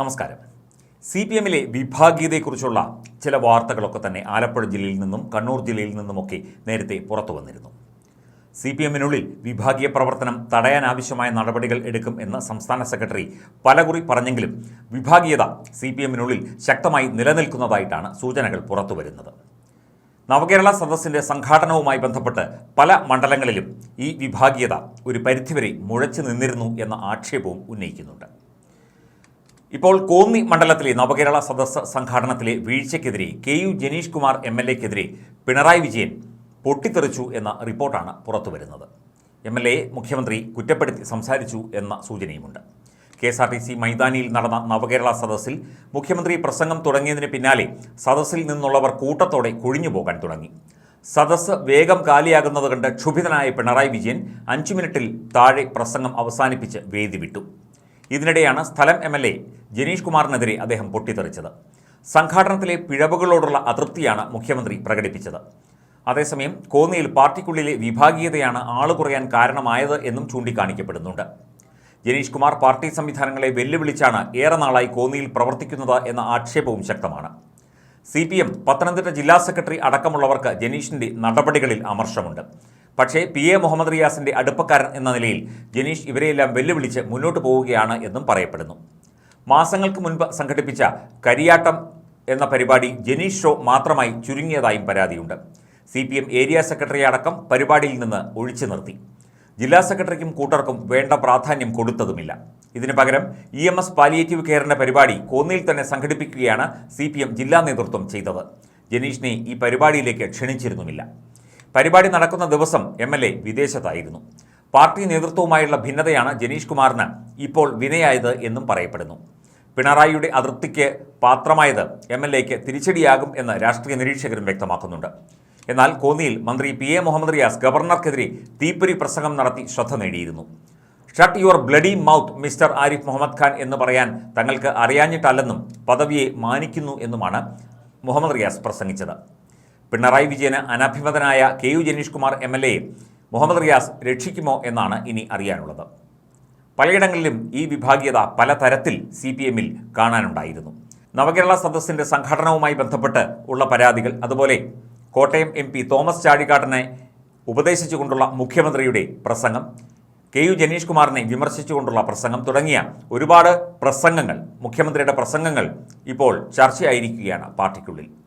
നമസ്കാരം. C P എമ്മിലെ വിഭാഗീയതയെക്കുറിച്ചുള്ള ചില വാർത്തകളൊക്കെ തന്നെ ആലപ്പുഴ ജില്ലയിൽ നിന്നും കണ്ണൂർ ജില്ലയിൽ നിന്നുമൊക്കെ നേരത്തെ പുറത്തു വന്നിരുന്നു. സി പി എമ്മിനുള്ളിൽ വിഭാഗീയ പ്രവർത്തനം തടയാനാവശ്യമായ നടപടികൾ എടുക്കും എന്ന് സംസ്ഥാന സെക്രട്ടറി പലകുറി പറഞ്ഞെങ്കിലും വിഭാഗീയത സി പി എമ്മിനുള്ളിൽ ശക്തമായി നിലനിൽക്കുന്നതായിട്ടാണ് സൂചനകൾ പുറത്തുവരുന്നത് നവകേരള സദസ്സിന്റെ സംഘാടനവുമായി ബന്ധപ്പെട്ട് പല മണ്ഡലങ്ങളിലും ഈ വിഭാഗീയത ഒരു പരിധിവരെ മുഴച്ചു നിന്നിരുന്നു എന്ന ആക്ഷേപവും ഉന്നയിക്കുന്നുണ്ട്. ഇപ്പോൾ കോന്നി മണ്ഡലത്തിലെ നവകേരള സദസ് സംഘാടനത്തിലെ വീഴ്ചയ്ക്കെതിരെ K U Janeesh Kumar M L എക്കെതിരെ Pinarayi Vijayan പൊട്ടിത്തെറിച്ചു എന്ന റിപ്പോർട്ടാണ് പുറത്തുവരുന്നത്. എം എൽ എ മുഖ്യമന്ത്രി കുറ്റപ്പെടുത്തി സംസാരിച്ചു എന്ന സൂചനയുമുണ്ട്. K S R T C മൈതാനിയിൽ നടന്ന നവകേരള സദസ്സിൽ മുഖ്യമന്ത്രി പ്രസംഗം തുടങ്ങിയതിന് പിന്നാലെ സദസ്സിൽ നിന്നുള്ളവർ കൂട്ടത്തോടെ കൊഴിഞ്ഞു പോകാൻ തുടങ്ങി. സദസ്സ് വേഗം കാലിയാകുന്നത് കണ്ട് ക്ഷുഭിതനായ പിണറായി വിജയൻ അഞ്ചു മിനിറ്റിൽ താഴെ പ്രസംഗം അവസാനിപ്പിച്ച് വേദി വിട്ടു ഇതിനിടെയാണ് സ്ഥലം എം എൽ എ ജനീഷ് കുമാറിനെതിരെ അദ്ദേഹം പൊട്ടിത്തെറിച്ചത്. സംഘാടനത്തിലെ പിഴവുകളോടുള്ള അതൃപ്തിയാണ് മുഖ്യമന്ത്രി പ്രകടിപ്പിച്ചത്. അതേസമയം കോന്നിയിൽ പാർട്ടിക്കുള്ളിലെ വിഭാഗീയതയാണ് ആൾ കുറയാൻ കാരണമായത് എന്നും ചൂണ്ടിക്കാണിക്കപ്പെടുന്നുണ്ട്. ജനീഷ് കുമാർ പാർട്ടി സംവിധാനങ്ങളെ വെല്ലുവിളിച്ചാണ് ഏറെ നാളായി കോന്നിയിൽ പ്രവർത്തിക്കുന്നത് എന്ന ആക്ഷേപവും ശക്തമാണ്. സി പി എം പത്തനംതിട്ട ജില്ലാ സെക്രട്ടറി അടക്കമുള്ളവർക്ക് ജനീഷിന്റെ നടപടികളിൽ അമർഷമുണ്ട്. പക്ഷേ പി. എ. മുഹമ്മദ് റിയാസിന്റെ അടുപ്പക്കാരൻ എന്ന നിലയിൽ ജനീഷ് ഇവരെയെല്ലാം വെല്ലുവിളിച്ച് മുന്നോട്ട് പോവുകയാണ് എന്നും പറയപ്പെടുന്നു. മാസങ്ങൾക്ക് മുൻപ് സംഘടിപ്പിച്ച കരിയാട്ടം എന്ന പരിപാടി ജനീഷ് ഷോ മാത്രമായി ചുരുങ്ങിയതായും പരാതിയുണ്ട്. C P M area secretary അടക്കം പരിപാടിയിൽ നിന്ന് ഒഴിച്ചു നിർത്തി. ജില്ലാ സെക്രട്ടറിക്കും കൂട്ടർക്കും വേണ്ട പ്രാധാന്യം കൊടുത്തതുമില്ല. ഇതിനു പകരം ഇ എം എസ് പാലിയേറ്റീവ് കെയറിന്റെ പരിപാടി കോന്നിയിൽ തന്നെ സംഘടിപ്പിക്കുകയാണ് സി ജില്ലാ നേതൃത്വം ചെയ്തത്. ജനീഷിനെ ഈ പരിപാടിയിലേക്ക് ക്ഷണിച്ചിരുന്നുമില്ല. പരിപാടി നടക്കുന്ന ദിവസം എം എൽ എ വിദേശത്തായിരുന്നു. പാർട്ടി നേതൃത്വവുമായുള്ള ഭിന്നതയാണ് ജനീഷ് കുമാറിന് ഇപ്പോൾ വിനയായത് എന്നും പറയപ്പെടുന്നു. പിണറായിയുടെ അതൃപ്തിക്ക് പാത്രമായത് എം എൽ എക്ക് തിരിച്ചടിയാകും എന്ന് രാഷ്ട്രീയ നിരീക്ഷകരും വ്യക്തമാക്കുന്നുണ്ട്. എന്നാൽ കോന്നിയിൽ മന്ത്രി പി എ മുഹമ്മദ് റിയാസ് ഗവർണർക്കെതിരെ തീപ്പൊരി പ്രസംഗം നടത്തി ശ്രദ്ധ നേടിയിരുന്നു. Shut your bloody mouth mister Arif Muhammad Khan എന്ന് പറയാൻ തങ്ങൾക്ക് അറിയാഞ്ഞിട്ടല്ലെന്നും പദവിയെ മാനിക്കുന്നു എന്നുമാണ് മുഹമ്മദ് റിയാസ് പ്രസംഗിച്ചത്. പിണറായി വിജയന് അനഭിമതനായ K U Janeesh Kumar M L A Muhammad Riyas രക്ഷിക്കുമോ എന്നാണ് ഇനി അറിയാനുള്ളത്. പലയിടങ്ങളിലും ഈ വിഭാഗീയത പലതരത്തിൽ സി പി എമ്മിൽ കാണാനുണ്ടായിരുന്നു. നവകേരള സദസ്സിന്റെ സംഘടനവുമായി ബന്ധപ്പെട്ട് ഉള്ള പരാതികൾ അതുപോലെ കോട്ടയം എം പി തോമസ് ചാഴിക്കാട്ടനെ ഉപദേശിച്ചുകൊണ്ടുള്ള മുഖ്യമന്ത്രിയുടെ പ്രസംഗം കെ യു ജനീഷ് കുമാറിനെ വിമർശിച്ചുകൊണ്ടുള്ള പ്രസംഗം തുടങ്ങിയ ഒരുപാട് പ്രസംഗങ്ങൾ മുഖ്യമന്ത്രിയുടെ പ്രസംഗങ്ങൾ ഇപ്പോൾ ചർച്ചയായിരിക്കുകയാണ് പാർട്ടിക്കുള്ളിൽ.